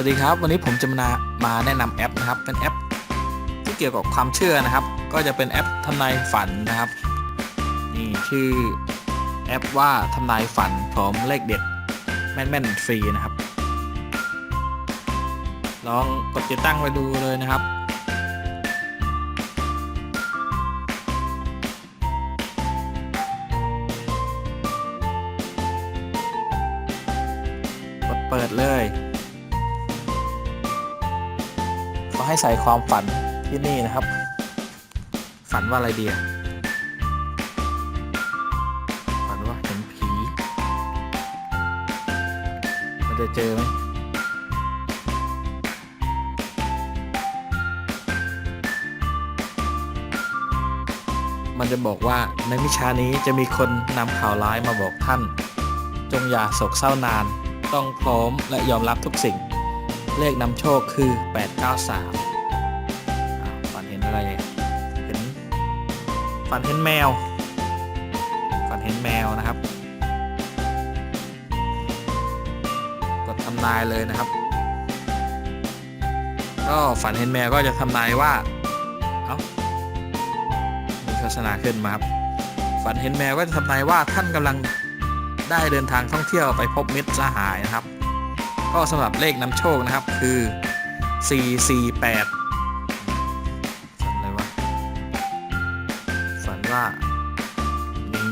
วัสดีครับ วันนี้ผมจะมามาแนะนำแอปนะครับ เป็นแอปที่เกี่ยวกับความเชื่อนะครับ ก็จะเป็นแอปทำนายฝันนะครับนี่ชื่อแอปว่าทำนายฝันพร้อมเลขเด็ดแม่นๆฟรีนะครับ ลองกดติดตั้งไปดูเลยนะครับกดเปิดเลย ให้ใส่ความฝันที่นี่นะครับ ฝันว่าอะไรดีอะฝันว่าเห็นผี มันจะเจอไหมมันจะบอกว่าในวิชานี้จะมีคนนำข่าวร้ายมาบอกท่าน จงอย่าโศกเศร้านาน ต้องพร้อมและยอมรับทุกสิ่ง เลขนำโชคคือ 893ฝันเห็นอะไรเห็นฝันเห็นแมว ฝันเห็นแมวนะครับ กดทำนายเลยนะครับ ก็ฝันเห็นแมวก็จะทำนายว่า เอ้ามีโฆษณาขึ้นมาครับ ฝันเห็นแมวก็จะทำนายว่าท่านกำลังได้เดินทางท่องเที่ยวไปพบมิตรสหายนะครับ ก็สำหรับเลขนำโชคนะครับคือ 448ฝันอะไรวะฝันว่ามี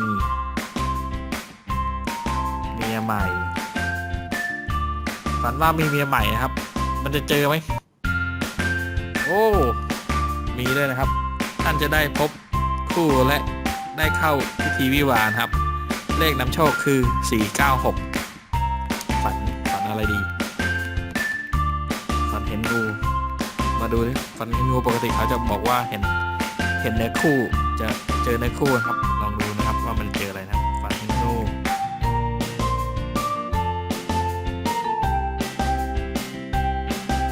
เมียใหม่ ฝันว่ามีเมียใหม่นะครับ มันจะเจอไหมโอ้ มีด้วยนะครับ ท่านจะได้พบคู่และได้เข้าพิธีวิวาห์ครับ เลขนำโชคคือ 496 อะไรดี ฝันเห็นงู มาดูดิฝันเห็นงูปกติเขาจะบอกว่าเห็นเห็นเนื้อคู่จะเจอเนื้อคู่ครับลองดูนะครับว่ามันเจออะไรนะครับฝันเห็นงู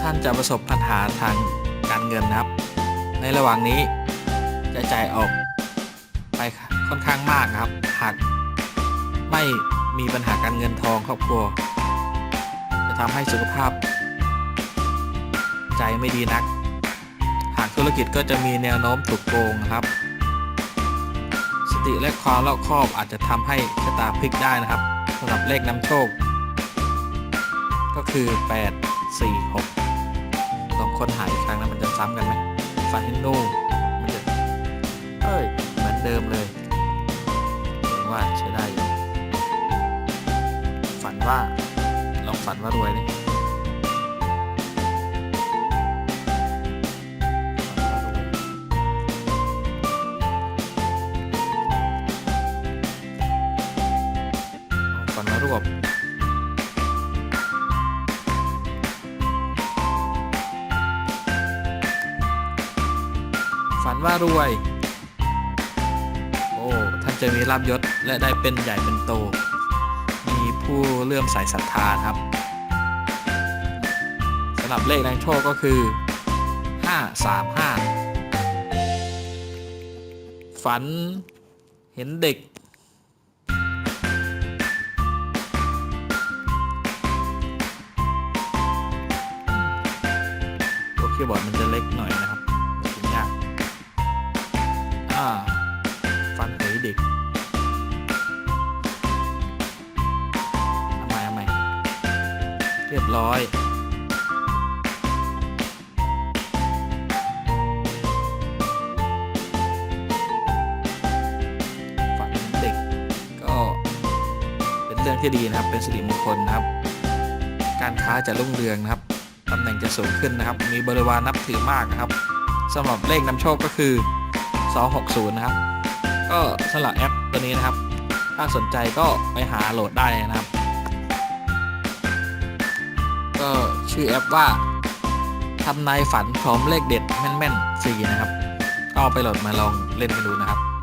ท่านจะประสบปัญหาทางการเงินนะครับ ในระหว่างนี้จะจ่ายออกไปค่อนข้างมากนะครับหากไม่มีปัญหาการเงินทองครอบครัว จะทำให้สุขภาพ ใจไม่ดีนัก หากธุรกิจก็จะมีแนวโน้มถูกโกงครับ สติและความรอบคอบอาจจะทำให้ชะตาพลิกได้นะครับสำหรับเลขนำโชค ก็คือ 8 4 6ลองค้นหาอีกครั้งนะมันจะซ้ำกันไหมฟันเฮนโนมันจะเอ้ยเหมือนเดิมเลยแสดงว่าใช้ได้อยู่ฝันว่า ฝันว่ารวยดิฝันว่ารวยฝันว่ารวย โอ้ ท่านจะมีลาบยศและได้เป็นใหญ่เป็นโต มีผู้เลื่อมใสศรัทธาครับ รับเลขนำโชคก็คือ 535 ฝันเห็นเด็ก ตัวคีย์บอร์ดมันจะเล็กหน่อยนะครับมันถึงยากอ่าฝันเห็นเด็กทำไมทำไมเรียบร้อย เรื่องที่ดีนะครับ เป็นสิริมงคลนะครับ การค้าจะรุ่งเรืองนะครับตำแหน่งจะสูงขึ้นนะครับ มีบริวารนับถือมากนะครับสำหรับเลขนำโชคก็คือ 260 นะครับ ก็สำหรับแอปตัวนี้นะครับ ถ้าสนใจก็ไปหาโหลดได้นะครับ ก็ชื่อแอปว่าทำนายฝันพร้อมเลขเด็ดแม่นๆฟรีนะครับ ก็เอาไปโหลดมาลองเล่นกันดูนะครับ